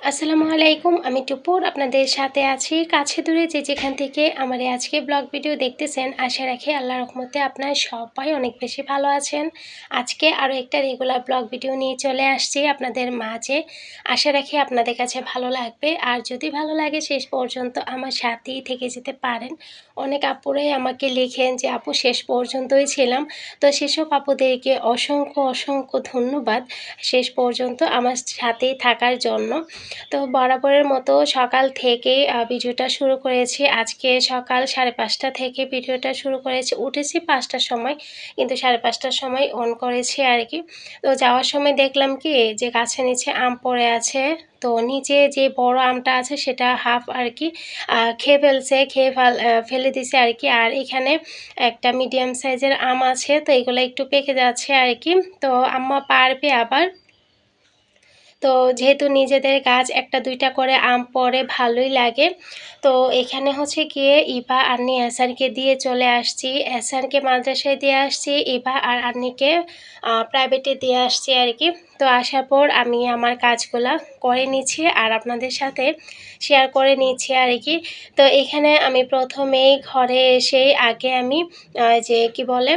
আসসালামু আলাইকুম, আমি টুপুর, আপনাদের সাথে আছি কাছে দূরে যে যেখান থেকে আমার আজকে ব্লগ ভিডিও দেখতেছেন, আশা রাখি আল্লাহ রহমতে আপনার সবাই অনেক বেশি ভালো আছেন। আজকে আরও একটা রেগুলার ব্লগ ভিডিও নিয়ে চলে আসছি আপনাদের মাঝে। আশা রাখি আপনাদের কাছে ভালো লাগবে। আর যদি ভালো লাগে, শেষ পর্যন্ত আমার সাথেই থেকে যেতে পারেন। অনেক আপুরাই আমাকে লিখেন যে, আপু, শেষ পর্যন্তই ছিলাম। তো সেসব আপুদেরকে অসংখ্য অসংখ্য ধন্যবাদ। শেষ পর্যন্ত আমার সাথেই থাকার জন্য। তো বরাবরের মতো সকাল থেকে ভিডিওটা শুরু করেছি। আজকে সকাল সাড়ে পাঁচটা থেকে ভিডিওটা শুরু করেছি। উঠেছি পাঁচটার সময়, কিন্তু সাড়ে পাঁচটার সময় অন করেছি আর কি তো যাওয়ার সময় দেখলাম কি, যে গাছের নিচে আম পড়ে আছে। তো নিচে যে বড় আমটা আছে সেটা হাফ আর কি খেয়ে ফেলছে, খেয়ে ফেলে দিছে আর কি আর এখানে একটা মিডিয়াম সাইজের আম আছে, তো এগুলো একটু পেকে যাচ্ছে আর কি তো আম্মা পারবে আবার। তো যেহেতু নিজেদের গাছ একটা দুইটা করে আম পরে ভালোই লাগে, তো এখানে হচ্ছে গিয়ে ইভা আন্নি এসানকে দিয়ে চলে আসছি। এসানকে মাদ্রাসায় দিয়ে আসছি, ইভা আর আন্নিকে প্রাইভেটে দিয়ে আসছি আর কি। তো আসার পর আমি আমার কাজগুলা করে নিচ্ছি আর আপনাদের সাথে শেয়ার করে নিচ্ছি আর কি। তো এখানে আমি প্রথমেই ঘরে এসেই আগে আমি যে কি বলে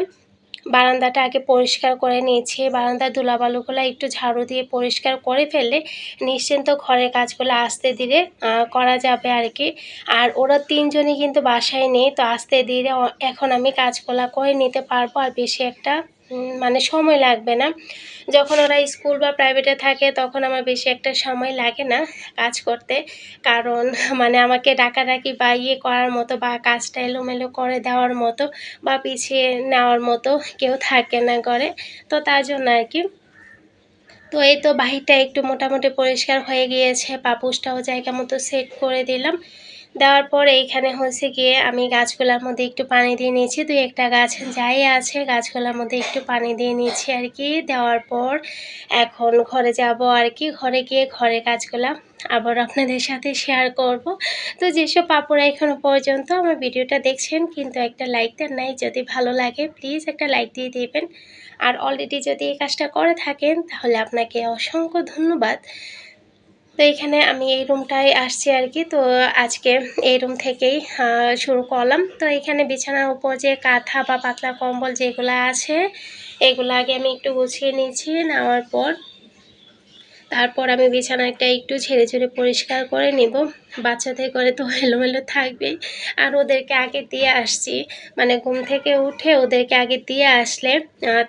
বারান্দাটা আগে পরিষ্কার করে নিয়েছি। বারান্দার ধুলাবালুগুলো একটু ঝাড়ু দিয়ে পরিষ্কার করে ফেললে নিশ্চিন্ত ঘরের কাজগুলো আস্তে ধীরে করা যাবে আর কি আর ওরা তিনজনই কিন্তু বাসায় নেই, তো আস্তে ধীরে এখন আমি কাজগুলো করে নিতে পারব আর বেশি একটা মানে সময় লাগবে না। যখন ওরা স্কুল বা প্রাইভেটে থাকে, তখন আমার বেশি একটা সময় লাগে না কাজ করতে। কারণ মানে আমাকে ডাকাডাকি বা ইয়ে করার মতো বা কাজটা এলোমেলো করে দেওয়ার মতো বা পিছিয়ে নেওয়ার মতো কেউ থাকে না করে তো তার জন্য আর কি। তো এই তো বাহিরটা একটু মোটামুটি পরিষ্কার হয়ে গিয়েছে। পাপুসটাও জায়গা মতো সেট করে দিলাম। দেওয়ার পর এইখানে হচ্ছে গিয়ে আমি গাছগুলোর মধ্যে একটু পানি দিয়ে নিয়েছি, দুই একটা গাছ যাই আছে, গাছগুলোর মধ্যে একটু পানি দিয়ে নিয়েছি আর কি। দেওয়ার পর এখন ঘরে যাব আর কি, ঘরে গিয়ে ঘরে কাজগুলা আবার আপনাদের সাথে শেয়ার করব। তো যেসব পাপুরা এখনও পর্যন্ত আমার ভিডিওটা দেখছেন, কিন্তু একটা লাইক দেন নাই, যদি ভালো লাগে প্লিজ একটা লাইক দিয়ে দেবেন। আর অলরেডি যদি এই কাজটা করে থাকেন, তাহলে আপনাকে অসংখ্য ধন্যবাদ। তো এখানে আমি এই রুমটাই আসছি আর কি। তো আজকে এই রুম থেকেই শুরু করলাম। তো এখানে বিছানার উপর যে কাঁথা বা পাতলা কম্বল যেগুলো আছে, এগুলো আগে আমি একটু গুছিয়ে নিয়েছি, নেওয়ার পর তারপর আমি বিছানাটা একটু ছেড়ে ছেড়ে পরিষ্কার করে নিব। বাচ্চাদের করে তো এলোমেলো থাকবেই আর ওদেরকে আগে দিয়ে আসছি। মানে ঘুম থেকে উঠে ওদেরকে আগে দিয়ে আসলে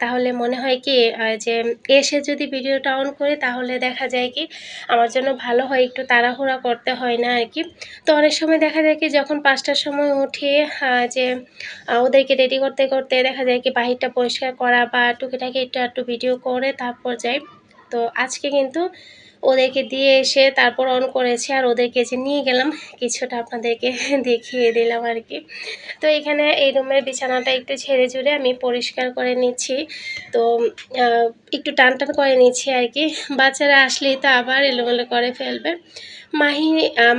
তাহলে মনে হয় কি যে এসে যদি ভিডিওটা অন করি তাহলে দেখা যায় কি, আমার জন্য ভালো হয়, একটু তাড়াহুড়া করতে হয় না আর কি। তো অনেক সময় দেখা যায় কি, যখন পাঁচটার সময় উঠে যে ওদেরকে রেডি করতে করতে দেখা যায় কি, বাহিরটা পরিষ্কার করা বা টুকিটাকি একটু একটু ভিডিও করে তারপর যাই। তো আজকে কিন্তু ওদেরকে দিয়ে এসে তারপর অন করেছি আর ওদেরকে যে নিয়ে গেলাম, কিছুটা আপনাদেরকে দেখিয়ে দিলাম আর কি। তো এখানে এই রুমের বিছানাটা একটু ছেড়ে ঝুড়ে আমি পরিষ্কার করে নিচ্ছি। তো একটু টান টান করে নিচ্ছি আর কি। বাচ্চারা আসলেই তো আবার এলোমেলো করে ফেলবে। মাহি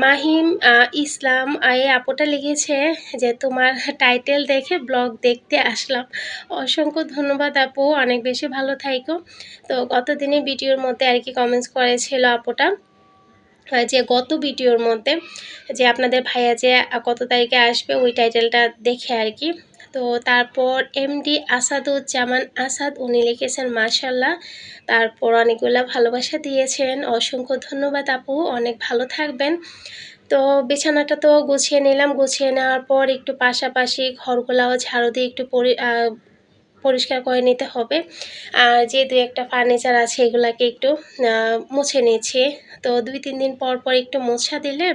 মাহিম ইসলাম এই আপুটা লিখেছে যে তোমার টাইটেল দেখে ব্লগ দেখতে আসলাম। অসংখ্য ধন্যবাদ আপু, অনেক বেশি ভালো থাইকো। তো গত দিনের ভিডিওর মধ্যে আর কি কমেন্টস করেছিল আপুটা যে গত ভিডিওর মধ্যে যে আপনাদের ভাইয়া যে কত তারিখে আসবে, ওই টাইটেলটা দেখে আর কি তো তারপর এমডি আসাদুজ্জামান আসাদ, উনি লিখেছেন মার্শাল্লাহ তারপর অনেকগুলো ভালোবাসা দিয়েছেন। অসংখ্য ধন্যবাদ আপু, অনেক ভালো থাকবেন। তো বিছানাটা তো গুছিয়ে নিলাম। গুছিয়ে নেওয়ার পর একটু পাশাপাশি ঘরগুলাও ঝাড়ু দিয়ে একটু পরি পরিষ্কার করে নিতে হবে। আর যে দু একটা ফার্নিচার আছে এগুলাকে একটু মুছে নিয়েছি তো দুই তিন দিন পর পর একটু মোছা দিলে,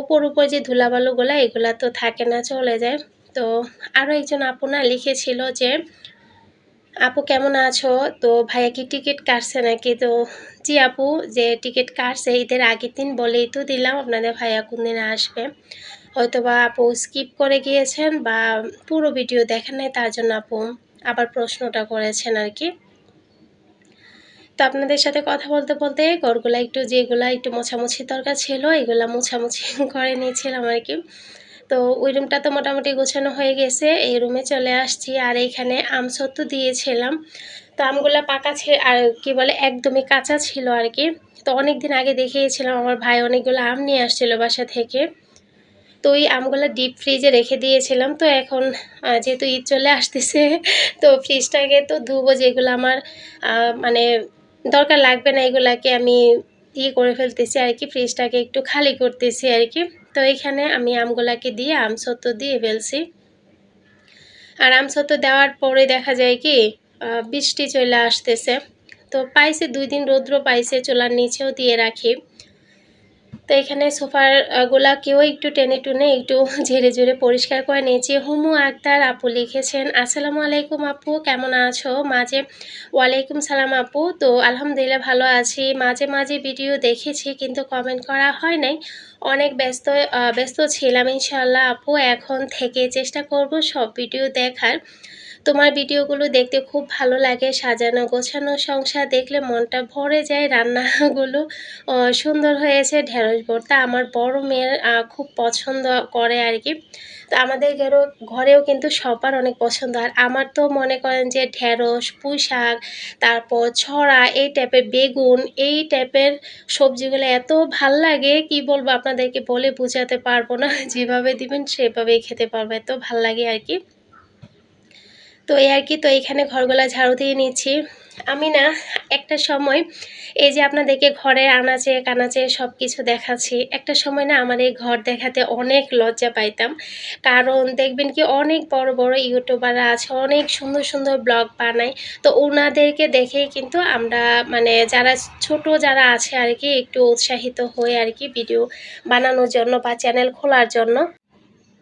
ওপর উপর যে ধুলাবালুগুলো, এগুলা তো থাকে না, চলে যায়। তো আরও একজন আপনা লিখেছিল যে, আপু কেমন আছো? তো ভাইয়া কি টিকিট কাটছে নাকি? তো জি আপু, যে টিকিট কাটছে ঈদের আগের দিন বলেই তো দিলাম আপনাদের ভাইয়া কোন দিন আসবে। হয়তো বা আপু স্কিপ করে গিয়েছেন বা পুরো ভিডিও দেখেন নাই, তার জন্য আপু আবার প্রশ্নটা করেছেন আর কি। তো আপনাদের সাথে কথা বলতে বলতে ঘরগুলা একটু যেগুলা একটু মোছামুছি দরকার ছিল, এগুলা মোছামুছি করে নিয়েছিলাম আর কি। তো ওই রুমটা তো মোটামুটি গোছানো হয়ে গেছে, এই রুমে চলে আসছি। আর এইখানে আমসত্ব দিয়েছিলাম। তো আমগুলো পাকা ছিল, আর কি বলে, একদমই কাঁচা ছিল আর কি। তো অনেক দিন আগে দেখিয়েছিলাম, আমার ভাই অনেকগুলো আম নিয়ে আসছিল বাসা থেকে। তো ওই আমগুলো ডিপ ফ্রিজে রেখে দিয়েছিলাম। তো এখন যেহেতু ঈদ চলে আসতেছে, তো ফ্রিজটাকে তো ধুবো যেগুলো আমার মানে দরকার লাগবে না, এগুলাকে আমি ইয়ে করে ফেলতেছি আর কি ফ্রিজটাকে একটু খালি করতেছি আর কি। তো এখানে আমি আমগুলাকে দিয়ে, আম সত্য দিয়ে ফেলছি। আর আম সত্য দেওয়ার পরে দেখা যায় কি বৃষ্টি চলে আসতেছে। তো পাইছে, দুই দিন রৌদ্র পাইছে, চোলার নিচেও দিয়ে রাখি। এখানে সোফার গুলাকেও একটু টেনে টুনে একটু ঝেড়ে ঝেড়ে পরিষ্কার করে নিয়েছি। হুমু আক্তার আপু লিখেছেন, আসসালামু আলাইকুম আপু, কেমন আছো? মাঝে, ওয়ালাইকুম সালাম আপু। তো আলহামদুলিল্লাহ ভালো আছি। মাঝে মাঝে ভিডিও দেখেছি কিন্তু কমেন্ট করা হয় নাই। অনেক ব্যস্ত ব্যস্ত ছিলাম ইনশাল্লাহ আপু। এখন থেকে চেষ্টা করব সব ভিডিও দেখার। তোমার ভিডিওগুলো দেখতে খুব ভালো লাগে, সাজানো গোছানো সংসার দেখলে মনটা ভরে যায়, রান্নাগুলো সুন্দর হয়েছে, ঢেঁড়স ভর্তা আমার বড় মেয়ের খুব পছন্দ করে আর কি। তো আমাদের ঘরেও ঘরেও কিন্তু সবার অনেক পছন্দ। আর আমার তো মনে করেন যে ঢেঁড়স পুঁই শাক তারপর ছড়া, এই টাইপের বেগুন, এই টাইপের সবজিগুলো এত ভালো লাগে, কি বলব আপনাদেরকে বলে বোঝাতে পারব না, যেভাবে দিবেন সেভাবেই খেতে পারব, এত ভালো লাগে আর কি। তো এই আর কি, তো এখানে ঘরগুলা ঝাড়ু দিয়ে নিচ্ছি। আমি না একটা সময় এই যে আপনাদেরকে ঘরের আনাচে কানাচে সব কিছু দেখাচ্ছি, একটা সময় না আমার এই ঘর দেখাতে অনেক লজ্জা পাইতাম। কারণ দেখবেন কি অনেক বড় বড় ইউটিউবাররা আছে, অনেক সুন্দর সুন্দর ব্লগ বানায়। তো ওনাদেরকে দেখেই কিন্তু আমরা মানে যারা ছোট যারা আছে আর কি, একটু উৎসাহিত হয়ে আর কি ভিডিও বানানোর জন্য বা চ্যানেল খোলার জন্য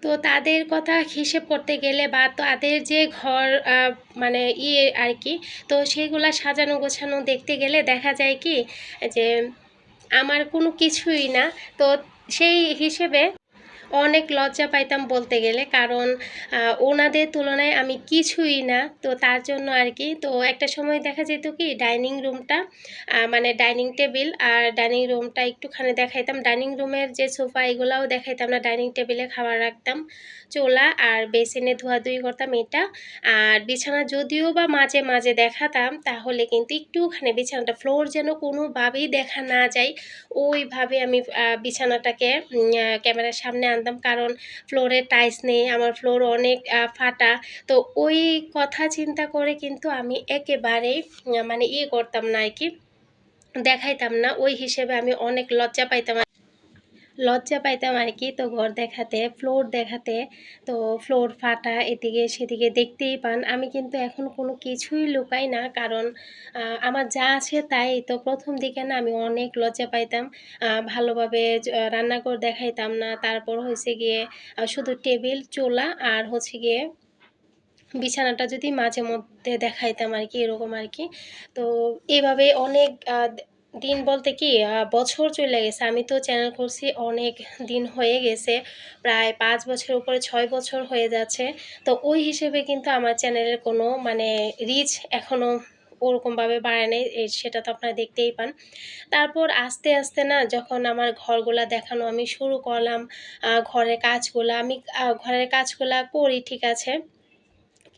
তো তাদের কথা হিসেব করতে গেলে বা তাদের যে ঘর মানে ইয়ে আর কি, তো সেগুলা সাজানো গোছানো দেখতে গেলে দেখা যায় কি, যে আমার কোনো কিছুই না। তো সেই হিসেবে অনেক লজ্জা পাইতাম বলতে গেলে। কারণ ওনাদের তুলনায় আমি কিছুই না। তো তার জন্য আর কি, তো একটা সময় দেখা যেত কি, ডাইনিং রুমটা মানে ডাইনিং টেবিল আর ডাইনিং রুমটা একটুখানি দেখাইতাম। ডাইনিং রুমের যে সোফা, এগুলাও দেখাইতাম না। ডাইনিং টেবিলে খাবার রাখতাম, চোলা আর বেসিনে ধোয়াধুয়ি করতাম এটা। আর বিছানা যদিও বা মাঝে মাঝে দেখাতাম, তাহলে কিন্তু একটুখানি বিছানাটা, ফ্লোর যেন কোনোভাবেই দেখা না যায়, ওইভাবে আমি বিছানাটাকে ক্যামেরার সামনে আনতাম কারণ ফ্লোরে টাইলস নেই, আমার ফ্লোর অনেক ফাটা। তো ওই কথা চিন্তা করে কিন্তু আমি একেবারেই মানে ইয়ে করতাম না আর কি, দেখাইতাম না। ওই হিসেবে আমি অনেক লজ্জা পাইতাম লজ্জা পাইতাম আর কি। তো ঘর দেখাতে ফ্লোর দেখাতে, তো ফ্লোর ফাটা, এদিকে সেদিকে দেখতেই পান। আমি কিন্তু এখন কোনো কিছুই লুকাই না, কারণ আমার যা আছে তাই। তো প্রথম দিকে না আমি অনেক লজ্জা পাইতাম। ভালোভাবে রান্নাঘর দেখাইতাম না। তারপর হয়েছে গিয়ে শুধু টেবিল, চোলা আর হচ্ছে গিয়ে বিছানাটা যদি মাঝে মধ্যে দেখাইতাম আর কি, এরকম আর কি। তো এভাবে অনেক দিন বলতে কি বছর চলে গেছে। আমি তো চ্যানেল করছি অনেক দিন হয়ে গেছে, প্রায় পাঁচ বছরের উপরে ছয় বছর হয়ে যাচ্ছে। তো ওই হিসেবে কিন্তু আমার চ্যানেলের কোনো মানে রিচ এখনও ওরকমভাবে বাড়ে নেই সেটা তো আপনারা দেখতেই পান। তারপর আস্তে আস্তে না যখন আমার ঘরগুলা দেখানো আমি শুরু করলাম ঘরের কাজগুলা, আমি ঘরের কাজগুলা করি, ঠিক আছে।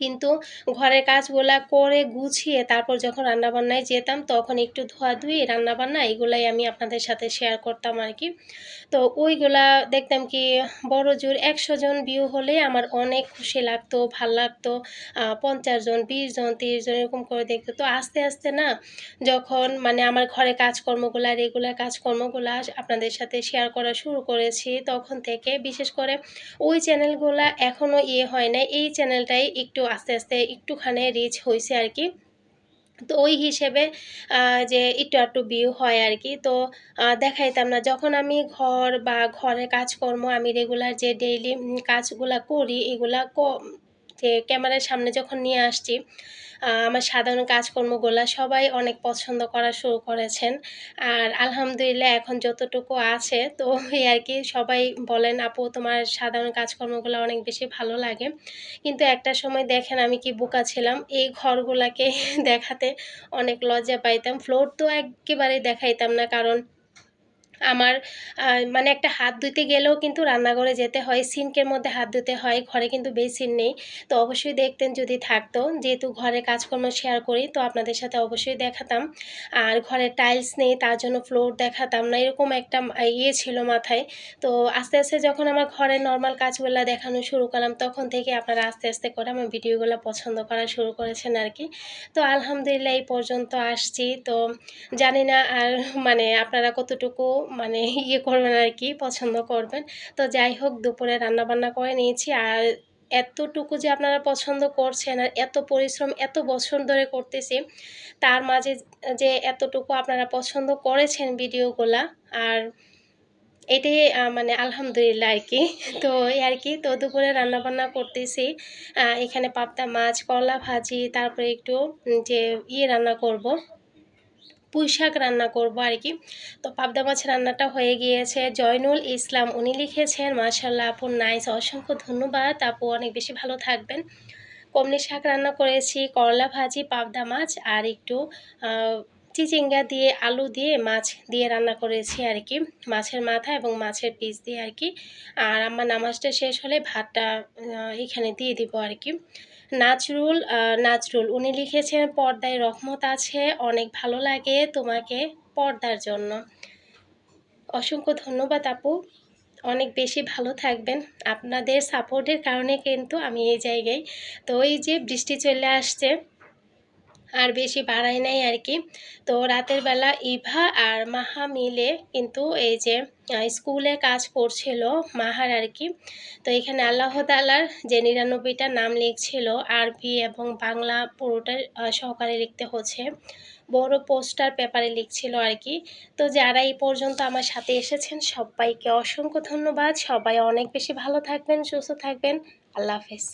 কিন্তু ঘরের কাজগুলা করে গুছিয়ে তারপর যখন রান্নাবান্নায় যেতাম, তখন একটু ধোয়াধুয়ি রান্নাবান্না এগুলাই আমি আপনাদের সাথে শেয়ার করতাম আর কি তো ওইগুলা দেখতাম কি, বড় জোর একশো জন ভিউ হলে আমার অনেক খুশি লাগতো, ভালো লাগতো। পঞ্চাশ জন, বিশ জন, তিরিশ জন এরকম করে দেখতো। তো আস্তে আস্তে না যখন মানে আমার ঘরে কাজকর্মগুলা রেগুলার কাজকর্মগুলা আপনাদের সাথে শেয়ার করা শুরু করেছি, তখন থেকে বিশেষ করে ওই চ্যানেলগুলা এখনও ইয়ে হয় নাই। এই চ্যানেলটাই একটু আস্তে আস্তে একটুখানি রিচ হয়েছে আর কি তো ওই হিসেবে যে একটু একটু ভিউ হয় আর কি তো দেখাইতাম না। যখন আমি ঘর বা ঘরের কাজকর্ম আমি রেগুলার যে ডেইলি কাজগুলা করি, এগুলা যে ক্যামেরার সামনে যখন নিয়ে আসছি আমার সাধারণ কাজকর্মগুলা সবাই অনেক পছন্দ করা শুরু করেছেন। আর আলহামদুলিল্লাহ এখন যতটুকু আছে, তো এই আর কি সবাই বলেন, আপু, তোমার সাধারণ কাজকর্মগুলো অনেক বেশি ভালো লাগে। কিন্তু একটা সময় দেখেন আমি কি বোকা ছিলাম, এই ঘরগুলাকে দেখাতে অনেক লজ্জা পাইতাম। ফ্লোর তো একেবারে দেখাইতাম না, কারণ আমার মানে একটা হাত ধুতে গেলেও কিন্তু রান্নাঘরে যেতে হয়, সিঙ্কের মধ্যে হাত ধুতে হয়, ঘরে কিন্তু বেসিন নেই। তো অবশ্যই দেখতেন যদি থাকতো। যেহেতু ঘরে কাজকর্ম শেয়ার করি, তো আপনাদের সাথে অবশ্যই দেখাতাম। আর ঘরে টাইলস নেই, তার জন্য ফ্লোর দেখাতাম না, এরকম একটা ইয়ে ছিল মাথায়। তো আস্তে আস্তে যখন আমার ঘরে নর্মাল কাজগুলো দেখানো শুরু করলাম, তখন থেকে আপনারা আস্তে আস্তে করে আমার ভিডিওগুলো পছন্দ করা শুরু করেছেন আর কি তো আলহামদুলিল্লাহ এই পর্যন্ত আসছি। তো জানি না আর মানে আপনারা কতটুকু মানে ইয়ে করবেন আর কি, পছন্দ করবেন। তো যাই হোক, দুপুরে রান্নাবান্না করে নিয়েছি। আর এতটুকু যে আপনারা পছন্দ করছেন আর এত পরিশ্রম, এত বছর ধরে করতেছি, তার মাঝে যে এতটুকু আপনারা পছন্দ করেছেন ভিডিওগুলা, আর এটাই মানে আলহামদুলিল্লাহ আর কি। তো এই আর কি, তো দুপুরে রান্নাবান্না করতেছি। এখানে পাবদা মাছ, করলা ভাজি, তারপরে একটু যে ইয়ে রান্না করব। পুঁই শাক রান্না করব আর কি। তো পাবদা মাছ রান্নাটা হয়ে গিয়েছে। জয়নুল ইসলাম, উনি লিখেছেন মাশাল্লাহ আপু নাইস অসংখ্য ধন্যবাদ। আপু অনেক বেশি ভালো থাকবেন। কমলি শাক রান্না করেছি, করলা ভাজি, পাবদা মাছ আর একটু চিচিঙ্গা দিয়ে, আলু দিয়ে মাছ দিয়ে রান্না করেছি আর কি। মাছের মাথা এবং মাছের পিস দিয়ে আর কি। আর আমার নামাজটা শেষ হলে ভাতটা এখানে দিয়ে দিব আর কি। নাচরুল নাজরুল, উনি লিখেছেন, পর্দায় রহমত আছে, অনেক ভালো লাগে তোমাকে পর্দার জন্য। অসংখ্য ধন্যবাদ আপু। অনেক বেশি ভালো থাকবেন। আপনাদের সাপোর্টের কারণে কিন্তু আমি এই জায়গায়, তো ওই যে বৃষ্টি চলে আসছে আর বেশি বাড়াই নাই আর কি তো রাতের বেলা ইভা আর মাহা মিলে কিন্তু এই যে স্কুলে কাজ করছিল মাহার আর কি তো এখানে আল্লাহ তালার যে নিরানব্বইটা নাম লিখছিল, আরবি এবং বাংলা পুরোটা সহকারে লিখতে হচ্ছে। বড় পোস্টার পেপারে লিখছিল আর কি তো যারা এই পর্যন্ত আমার সাথে এসেছেন, সবাইকে অসংখ্য ধন্যবাদ। সবাই অনেক বেশি ভালো থাকবেন, সুস্থ থাকবেন। আল্লাহ হাফেজ।